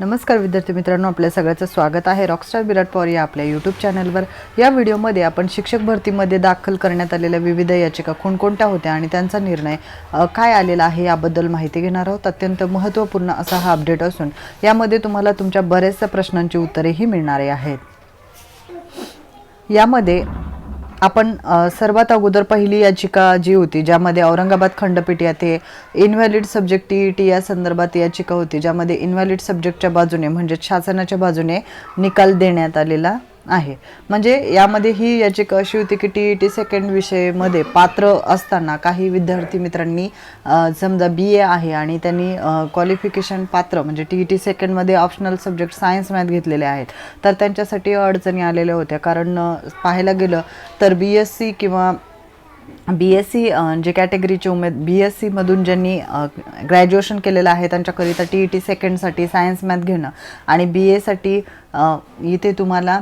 नमस्कार विद्यार्थी मित्रांनो आपल्या सगळ्याचं स्वागत आहे रॉकस्टार विराट पवार या आपल्या यूट्यूब चॅनलवर या व्हिडिओमध्ये आपण शिक्षक भरतीमध्ये दाखल करण्यात आलेल्या विविध याचिका कोणकोणत्या होत्या आणि त्यांचा निर्णय काय आलेला आहे याबद्दल माहिती घेणार आहोत. अत्यंत महत्त्वपूर्ण असा हा अपडेट असून यामध्ये तुम्हाला तुमच्या बऱ्याचशा प्रश्नांची उत्तरेही मिळणारी आहेत. यामध्ये आपण सर्वात अगोदर पहिली याचिका जी होती ज्यामध्ये औरंगाबाद खंडपीठ येथे इनव्हॅलिड सब्जेक्ट टी या संदर्भात याचिका होती ज्यामध्ये इनव्हॅलिड सब्जेक्टच्या बाजूने म्हणजे शासनाच्या बाजूने निकाल देण्यात आलेला. आहे. म्हणजे यामध्ये ही याचिका अशी होती की टी ई टी सेकंड विषयमध्ये पात्र असताना काही विद्यार्थी मित्रांनी समजा बी ए आहे आणि त्यांनी क्वालिफिकेशन पात्र म्हणजे टी ई टी सेकंडमध्ये ऑप्शनल सब्जेक्ट सायन्स मॅथ घेतलेले आहेत. तर त्यांच्यासाठी अडचणी आलेल्या होत्या. कारण पाहायला गेलं तर बी एस सी किंवा बी एस सी जे कॅटेगरीचे उमेद बी एस सीमधून ज्यांनी ग्रॅज्युएशन केलेलं आहे त्यांच्याकरिता टी ई टी सेकंडसाठी सायन्स मॅथ घेणं आणि बी एसाठी इथे तुम्हाला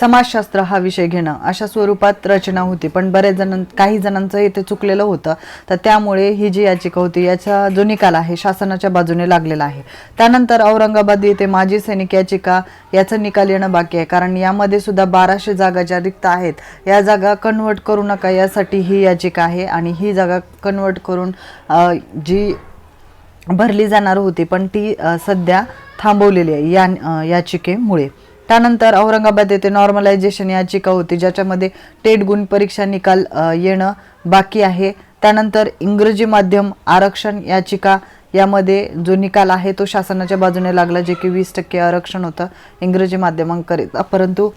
समाजशास्त्र हा विषय घेणं अशा स्वरूपात रचना होती. पण बरेच जणां काही जणांचं इथे चुकलेलं होतं. तर त्यामुळे ही जी याचिका होती याचा जो निकाल आहे शासनाच्या बाजूने लागलेला आहे. त्यानंतर औरंगाबाद येथे माजी सैनिक याचिका याचा निकाल येणं बाकी आहे. कारण यामध्ये सुद्धा बाराशे जागा ज्या रिक्त आहेत या जागा कन्वर्ट करू नका यासाठी ही याचिका आहे. आणि ही जागा कन्वर्ट करून जी भरली जाणार होती पण ती सध्या थांबवलेली आहे या याचिकेमुळे. त्यानंतर औरंगाबाद येथे नॉर्मलायझेशन याचिका होती ज्याच्यामध्ये टेट गुण परीक्षा निकाल येणं बाकी आहे. त्यानंतर इंग्रजी माध्यम आरक्षण याचिका यामध्ये जो निकाल आहे तो शासनाच्या बाजूने लागला जे की वीस टक्के आरक्षण होतं इंग्रजी माध्यमांकरिता. परंतु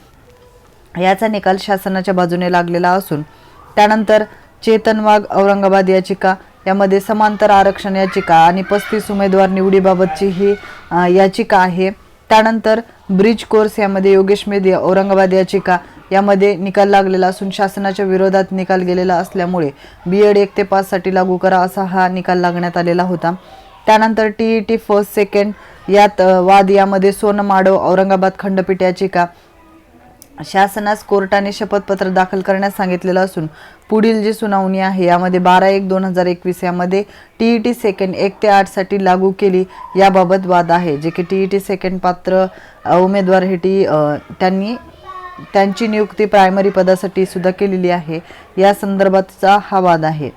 याचा निकाल शासनाच्या बाजूने लागलेला असून त्यानंतर चेतन वाघ औरंगाबाद याचिका यामध्ये समांतर आरक्षण याचिका आणि पस्तीस उमेदवार निवडीबाबतची ही याचिका आहे. त्यानंतर ब्रिज कोर्स यामध्ये योगेश मेधी औरंगाबाद याचिका यामध्ये निकाल लागलेला असून शासनाच्या विरोधात निकाल गेलेला असल्यामुळे बी एड एक ते पाचसाठी लागू करा असा हा निकाल लागण्यात आलेला होता. त्यानंतर T E T first second यात वाद यामध्ये सोनं माडव औरंगाबाद खंडपीठ याचिका शासनास कोर्टाने शपथपत्र दाखल करण्यास सांगितलेलं असून पुढील जी सुनावणी आहे यामध्ये बारा एक दोन हजार एकवीस यामध्ये टी ई टी सेकंड एक ते आठसाठी लागू केली याबाबत वाद आहे जे की टी ई टी सेकंड पात्र उमेदवार हे टी त्यांनी त्यांची नियुक्ती प्रायमरी पदासाठी सुद्धा केलेली आहे. या संदर्भातचा हा वाद आहे.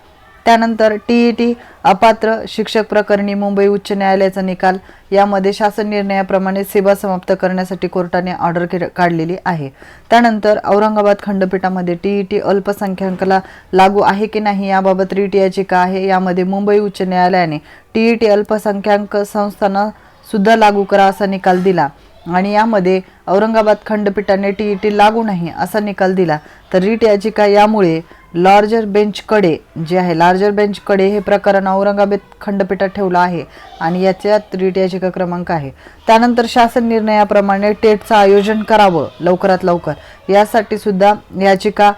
त्यानंतर टी ई टी अपात्र शिक्षक प्रकरणी मुंबई उच्च न्यायालयाचा निकाल. यामध्ये शासन निर्णयाप्रमाणे सेवा समाप्त करण्यासाठी कोर्टाने ऑर्डर के- काढलेली आहे. त्यानंतर औरंगाबाद खंडपीठामध्ये टी ई टी अल्पसंख्याकाला लागू आहे की नाही याबाबत रीट याचिका आहे. यामध्ये मुंबई उच्च न्यायालयाने टी ई टी अल्पसंख्याक संस्थांना सुद्धा लागू करा असा निकाल दिला आणि यामध्ये औरंगाबाद खंडपीठाने टी ई टी लागू नाही असा निकाल दिला. तर रीट याचिका यामुळे लार्जर बेंचकडे जे आहे लार्जर बेंचकडे हे प्रकरण औरंगाबाद खंडपीठात ठेवलं आहे आणि याच्यात रीट याचिका क्रमांक आहे. त्यानंतर शासन निर्णयाप्रमाणे टेटचं आयोजन करावं लवकरात लवकर. यासाठी सुद्धा याचिका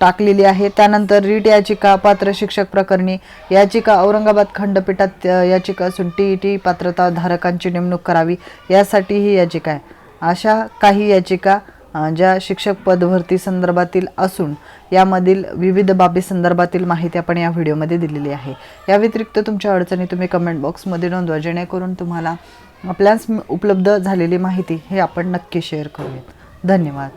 टाकलेली आहे. त्यानंतर रीट याचिका पात्र शिक्षक प्रकरणी याचिका औरंगाबाद खंडपीठात याचिका असून टी ई टी पात्रता धारकांची नेमणूक करावी यासाठी ही याचिका आहे. अशा काही याचिका ज्या शिक्षक पदभरती संदर्भातील असून यामधील विविध बाबी संदर्भातील माहिती आपण या व्हिडिओमध्ये दिलेली आहे. या व्यतिरिक्त तुमच्या अडचणी तुम्ही कमेंट बॉक्समध्ये नोंदवा जेणेकरून तुम्हाला आपल्याच उपलब्ध झालेली माहिती हे आपण नक्की शेअर करूयात. धन्यवाद.